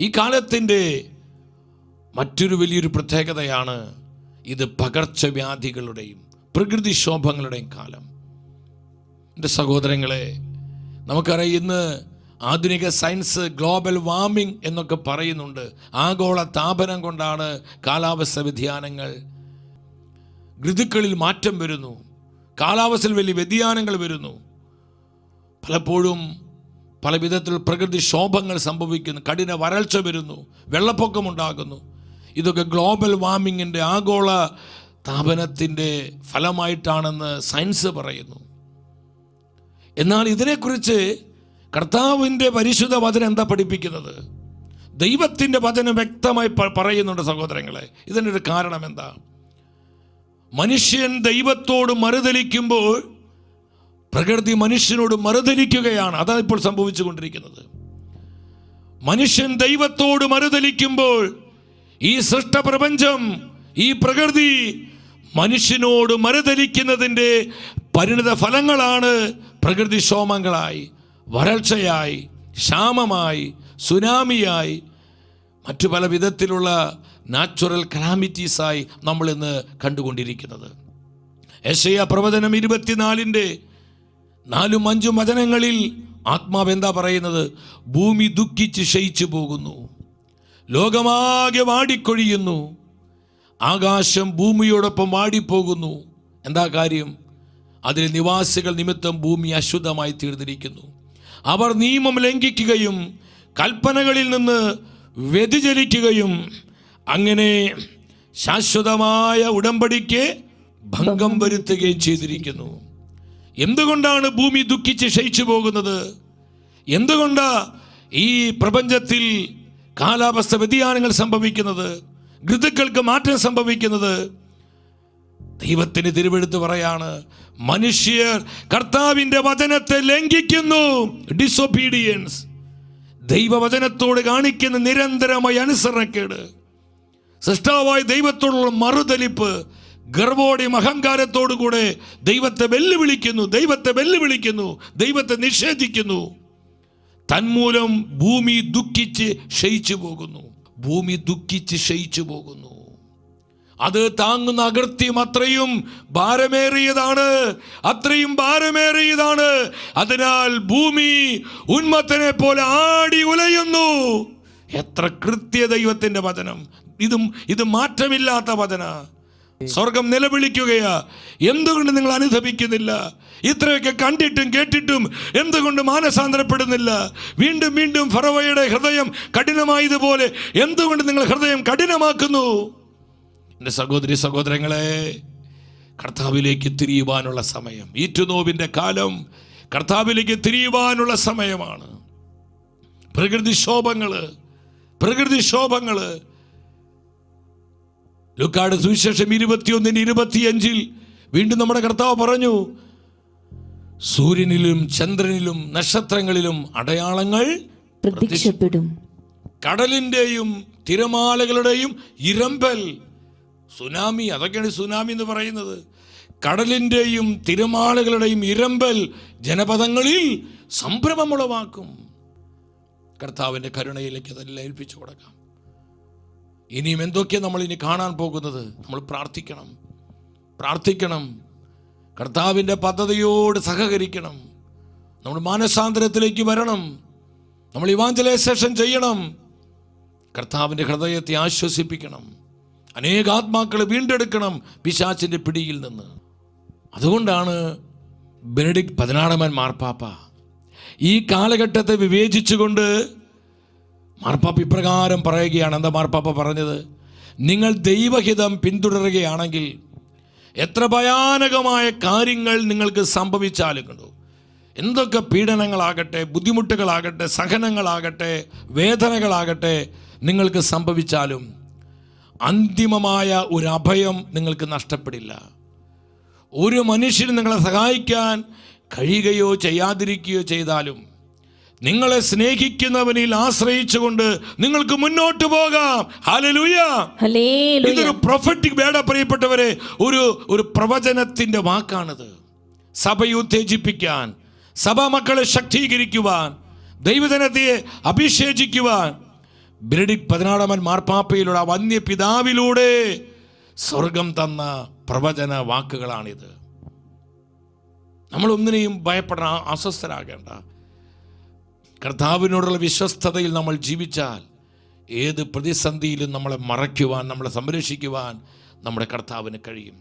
ഈ കാലത്തിന്റെ മറ്റൊരു വലിയൊരു പ്രത്യേകതയാണ് ഇത് പകർച്ചവ്യാധികളുടെയും പ്രകൃതിക്ഷോഭങ്ങളുടെയും കാലം. എന്റെ സഹോദരങ്ങളെ നമുക്കറിയാം ഇന്ന് ആധുനിക സയൻസ് ഗ്ലോബൽ വാർമിംഗ് എന്നൊക്കെ പറയുന്നുണ്ട്. ആഗോള താപനം കൊണ്ടാണ് കാലാവസ്ഥ വ്യതിയാനങ്ങൾ ഋതുക്കളിൽ മാറ്റം വരുന്നു കാലാവസ്ഥയിൽ വലിയ വ്യതിയാനങ്ങൾ വരുന്നു. പലപ്പോഴും പല വിധത്തിൽ പ്രകൃതി ക്ഷോഭങ്ങൾ സംഭവിക്കുന്നു കഠിന വരൾച്ച വരുന്നു വെള്ളപ്പൊക്കമുണ്ടാകുന്നു. ഇതൊക്കെ ഗ്ലോബൽ വാർമിങ്ങിന്റെ ആഗോള താപനത്തിന്റെ ഫലമായിട്ടാണെന്ന് സയൻസ് പറയുന്നു. എന്നാൽ ഇതിനെക്കുറിച്ച് കർത്താവിന്റെ പരിശുദ്ധ വചനം എന്താ പഠിപ്പിക്കുന്നത്? ദൈവത്തിന്റെ വചനം വ്യക്തമായി പറയുന്നുണ്ട് സഹോദരങ്ങളെ. ഇതിനൊരു കാരണം എന്താ? മനുഷ്യൻ ദൈവത്തോട് മറുതലിക്കുമ്പോൾ പ്രകൃതി മനുഷ്യനോട് മറുതലിക്കുകയാണ്. അതാണ് ഇപ്പോൾ സംഭവിച്ചുകൊണ്ടിരിക്കുന്നത്. മനുഷ്യൻ ദൈവത്തോട് മറുതലിക്കുമ്പോൾ ഈ സൃഷ്ടപ്രപഞ്ചം ഈ പ്രകൃതി മനുഷ്യനോട് മറുതലിക്കുന്നതിന്റെ പരിണിത ഫലങ്ങളാണ് പ്രകൃതി ക്ഷോമങ്ങളായി വരൾച്ചയായി ക്ഷാമമായി സുനാമിയായി മറ്റു പല വിധത്തിലുള്ള നാച്ചുറൽ കലാമിറ്റീസായി നമ്മൾ ഇന്ന് കണ്ടുകൊണ്ടിരിക്കുന്നത്. യശയ പ്രവചനം ഇരുപത്തിനാലിന്റെ നാലും അഞ്ചും വചനങ്ങളിൽ ആത്മാവ് എന്താ പറയുന്നത്? ഭൂമി ദുഃഖിച്ച് ക്ഷയിച്ചു പോകുന്നു. ലോകമാകെ വാടിക്കൊഴിയുന്നു. ആകാശം ഭൂമിയോടൊപ്പം വാടിപ്പോകുന്നു. എന്താ കാര്യം? അതിൽ നിവാസികൾ നിമിത്തം ഭൂമി അശുദ്ധമായി തീർന്നിരിക്കുന്നു. അവർ നിയമം ലംഘിക്കുകയും കൽപ്പനകളിൽ നിന്ന് വ്യതിചലിക്കുകയും അങ്ങനെ ശാശ്വതമായ ഉടമ്പടിക്ക് ഭംഗം വരുത്തുകയും ചെയ്തിരിക്കുന്നു. എന്തുകൊണ്ടാണ് ഭൂമി ദുഃഖിച്ച് ക്ഷയിച്ചു പോകുന്നത്? എന്തുകൊണ്ടാ ഈ പ്രപഞ്ചത്തിൽ കാലാവസ്ഥ വ്യതിയാനങ്ങൾ സംഭവിക്കുന്നത്? ഋതുക്കൾക്ക് മാറ്റം സംഭവിക്കുന്നത്? ദൈവത്തിന് തിരുവെടുത്ത് പറയാണ് മനുഷ്യർ കർത്താവിന്റെ വചനത്തെ ലംഘിക്കുന്നു. ഡിസൊബീഡിയൻസ് ദൈവവചനത്തോട് കാണിക്കുന്ന നിരന്തരമായ അനുസരണക്കേട്. സൃഷ്ടാവായ ദൈവത്തോടുള്ള മറുതലിപ്പ് ഗർവോടെയും അഹങ്കാരത്തോടു കൂടെ ദൈവത്തെ വെല്ലുവിളിക്കുന്നു ദൈവത്തെ വെല്ലുവിളിക്കുന്നു ദൈവത്തെ നിഷേധിക്കുന്നു. തന്മൂലം ഭൂമി ദുഃഖിച്ച് ക്ഷയിച്ചു പോകുന്നു. ഭൂമി ദുഃഖിച്ച് ക്ഷയിച്ചു പോകുന്നു. അത് താങ്ങുന്ന അകൃത്യം അത്രയും ഭാരമേറിയതാണ് അത്രയും ഭാരമേറിയതാണ്. അതിനാൽ ഭൂമി ഉന്മത്തനെ പോലെ ആടി ഉലയുന്നു. എത്ര കൃത്യ ദൈവത്തിന്റെ വചനം. ഇതും ഇത് മാറ്റമില്ലാത്ത വചന. സ്വർഗം നിലവിളിക്കുകയാ. എന്തുകൊണ്ട് നിങ്ങൾ അനുഭവിക്കുന്നില്ല ഇത്രയൊക്കെ കണ്ടിട്ടും കേട്ടിട്ടും എന്തുകൊണ്ട് മാനസാന്തരപ്പെടുന്നില്ല? വീണ്ടും വീണ്ടും ഫറവയുടെ ഹൃദയം കഠിനമായതുപോലെ എന്തുകൊണ്ട് നിങ്ങൾ ഹൃദയം കഠിനമാക്കുന്നു? എന്റെ സഹോദരി സഹോദരങ്ങളെ കർത്താവിലേക്ക് തിരിയുവാനുള്ള സമയം. ഈറ്റുനോവിന്റെ കാലം കർത്താവിലേക്ക് തിരിയുവാനുള്ള സമയമാണ്. പ്രകൃതിക്ഷോഭങ്ങൾ പ്രകൃതിക്ഷോഭങ്ങൾ ലുക്കാട് സുവിശേഷം ഇരുപത്തിയൊന്നിന് ഇരുപത്തിയഞ്ചിൽ വീണ്ടും നമ്മുടെ കർത്താവ് പറഞ്ഞു സൂര്യനിലും ചന്ദ്രനിലും നക്ഷത്രങ്ങളിലും അടയാളങ്ങൾ പ്രത്യക്ഷപ്പെടും. കടലിന്റെയും തിരമാലകളുടെയും ഇരമ്പൽ. സുനാമി അതൊക്കെയാണ് സുനാമി എന്ന് പറയുന്നത്. കടലിന്റെയും തിരമാലകളുടെയും ഇരമ്പൽ ജനപദങ്ങളിൽ സംഭ്രമമുളവാക്കും. കർത്താവിന്റെ കരുണയിലേക്ക് അതെല്ലാം ഏൽപ്പിച്ചു കൊടുക്കാം. ഇനിയും എന്തൊക്കെയാണ് നമ്മൾ ഇനി കാണാൻ പോകുന്നത്? നമ്മൾ പ്രാർത്ഥിക്കണം. പ്രാർത്ഥിക്കണം. കർത്താവിന്റെ പദ്ധതിയോട് സഹകരിക്കണം. നമ്മൾ മാനസാന്തരത്തിലേക്ക് വരണം. നമ്മൾ ഇവാഞ്ചലൈസേഷൻ ചെയ്യണം. കർത്താവിന്റെ ഹൃദയത്തെ ആശ്വസിപ്പിക്കണം. അനേക ആത്മാക്കളെ വീണ്ടെടുക്കണം പിശാച്ചിന്റെ പിടിയിൽ നിന്ന്. അതുകൊണ്ടാണ് ബെനഡിക് പതിനാറാമൻ മാർപ്പാപ്പ ഈ കാലഘട്ടത്തെ വിവേചിച്ചുകൊണ്ട് മാർപ്പാപ്പ ഇപ്രകാരം പറയുകയാണ്. എന്താ മാർപ്പാപ്പ പറഞ്ഞത്? നിങ്ങൾ ദൈവഹിതം പിന്തുടരുകയാണെങ്കിൽ എത്ര ഭയാനകമായ കാര്യങ്ങൾ നിങ്ങൾക്ക് സംഭവിച്ചാലും കണ്ടു? എന്തൊക്കെ പീഡനങ്ങളാകട്ടെ ബുദ്ധിമുട്ടുകളാകട്ടെ സഹനങ്ങളാകട്ടെ വേദനകളാകട്ടെ നിങ്ങൾക്ക് സംഭവിച്ചാലും അന്തിമമായ ഒരു അഭയം നിങ്ങൾക്ക് നഷ്ടപ്പെടില്ല. ഒരു മനുഷ്യന് നിങ്ങളെ സഹായിക്കാൻ കഴിയുകയോ ചെയ്യാതിരിക്കുകയോ ചെയ്താലും നിങ്ങളെ സ്നേഹിക്കുന്നവനിൽ ആശ്രയിച്ചുകൊണ്ട് നിങ്ങൾക്ക് മുന്നോട്ട് പോകാം. ഇതൊരു പ്രൊഫറ്റിക് വേട പ്രിയപ്പെട്ടവരെ ഒരു ഒരു പ്രവചനത്തിന്റെ വാക്കാണിത്. സഭയെ ഉത്തേജിപ്പിക്കാൻ സഭാ മക്കളെ ശക്തീകരിക്കുവാൻ ദൈവജനത്തെ അഭിഷേചിക്കുവാൻ. ബെനഡിക് പതിനാറാമൻ മാർപ്പാപ്പയിലൂടെ ആ വന്യ പിതാവിലൂടെ സ്വർഗം തന്ന പ്രവചന വാക്കുകളാണിത്. നമ്മൾ നമ്മളൊന്നിനെയും ഭയപ്പെടാൻ അസ്വസ്ഥരാകേണ്ട. കർത്താവിനോടുള്ള വിശ്വസ്തതയിൽ നമ്മൾ ജീവിച്ചാൽ ഏത് പ്രതിസന്ധിയിലും നമ്മളെ മറയ്ക്കുവാൻ നമ്മളെ സംരക്ഷിക്കുവാൻ നമ്മുടെ കർത്താവിന് കഴിയും.